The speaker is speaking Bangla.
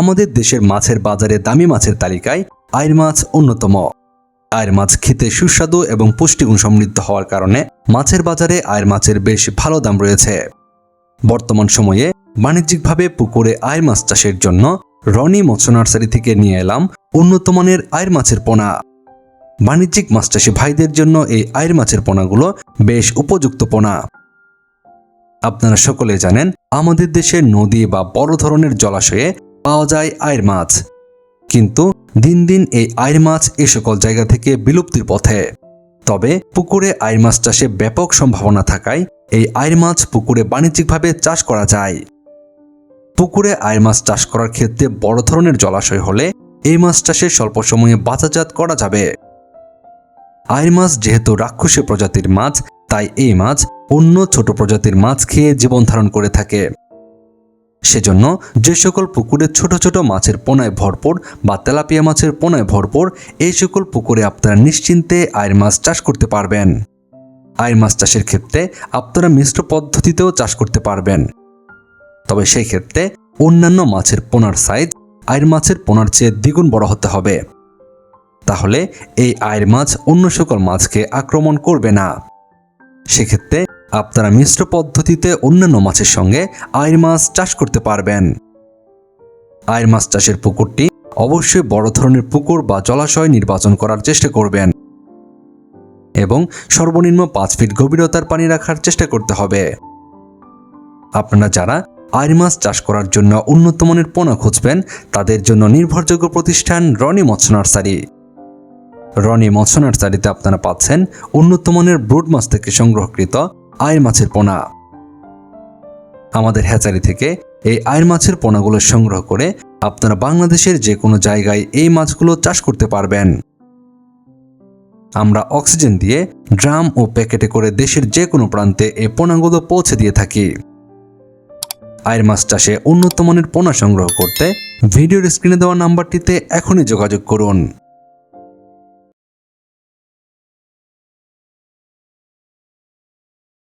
আমাদের দেশের মাছের বাজারে দামি মাছের তালিকায় আয়ের মাছ অন্যতম। আয়ের মাছ খেতে সুস্বাদু এবং পুষ্টিগুণ সমৃদ্ধ হওয়ার কারণে মাছের বাজারে আয়ের মাছের বেশ ভালো দাম রয়েছে। বর্তমান সময়ে বাণিজ্যিকভাবে পুকুরে আয়ের মাছ চাষের জন্য রনি মৎস্য নার্সারি থেকে নিয়ে এলাম উন্নত মানের আয়ের মাছের পোনা। বাণিজ্যিক মাছ চাষি ভাইদের জন্য এই আয়ের মাছের পোনাগুলো বেশ উপযুক্ত পোনা। আপনারা সকলে জানেন, আমাদের দেশের নদী বা বড় ধরনের জলাশয়ে পাওয়া যায় আয়ের মাছ। কিন্তু দিন দিন এই আয়ের মাছ এ সকল জায়গা থেকে বিলুপ্তির পথে। তবে পুকুরে আয়ের মাছ চাষে ব্যাপক সম্ভাবনা থাকায় এই আয়ের মাছ পুকুরে বাণিজ্যিকভাবে চাষ করা যায়। পুকুরে আয়ের মাছ চাষ করার ক্ষেত্রে বড় ধরনের জলাশয় হলে এই মাছ চাষে স্বল্প সময়ে বাজারজাত করা যাবে। আয়ের মাছ যেহেতু রাক্ষসী প্রজাতির মাছ, তাই এই মাছ অন্য ছোট প্রজাতির মাছ খেয়ে জীবন ধারণ করে থাকে। সেজন্য যে সকল পুকুরে ছোট ছোট মাছের পোনায় ভরপুর বা তেলাপিয়া মাছের পোনায় ভরপুর, এই সকল পুকুরে আপনারা নিশ্চিন্তে আয়ের মাছ চাষ করতে পারবেন। আয়ের মাছ চাষের ক্ষেত্রে আপনারা মিশ্র পদ্ধতিতেও চাষ করতে পারবেন। তবে সেই ক্ষেত্রে অন্যান্য মাছের পোনার সাইজ আয়ের মাছের পোনার চেয়ে দ্বিগুণ বড় হতে হবে। তাহলে এই আয়ের মাছ অন্য সকল মাছকে আক্রমণ করবে না। সেক্ষেত্রে আপনারা মিশ্র পদ্ধতিতে অন্যান্য মাছের সঙ্গে আয়ের মাছ চাষ করতে পারবেন। আয়ের মাছ চাষের পুকুরটি অবশ্যই বড় ধরনের পুকুর বা জলাশয় নির্বাচন করার চেষ্টা করবেন এবং সর্বনিম্ন পাঁচ ফিট গভীরতার পানি রাখার চেষ্টা করতে হবে। আপনারা যারা আয়ের মাছ চাষ করার জন্য উন্নত মানের পোনা খুঁজবেন, তাদের জন্য নির্ভরযোগ্য প্রতিষ্ঠান রনি মৎস্য নার্সারি। রনি মৎস্য নার্সারিতে আপনারা পাচ্ছেন উন্নত মানের ব্রুড মাছ থেকে সংগ্রহকৃত আয়ের মাছের পোনা। আমাদের হ্যাচারি থেকে এই আয়ের মাছের পোনাগুলো সংগ্রহ করে আপনারা বাংলাদেশের যে কোনো জায়গায় এই মাছগুলো চাষ করতে পারবেন। আমরা অক্সিজেন দিয়ে ড্রাম ও প্যাকেটে করে দেশের যে কোনো প্রান্তে এই পোনাগুলো পৌঁছে দিয়ে থাকি। আয়ের মাছ চাষে উন্নত মানের পোনা সংগ্রহ করতে ভিডিওর স্ক্রিনে দেওয়া নাম্বারটিতে এখনই যোগাযোগ করুন।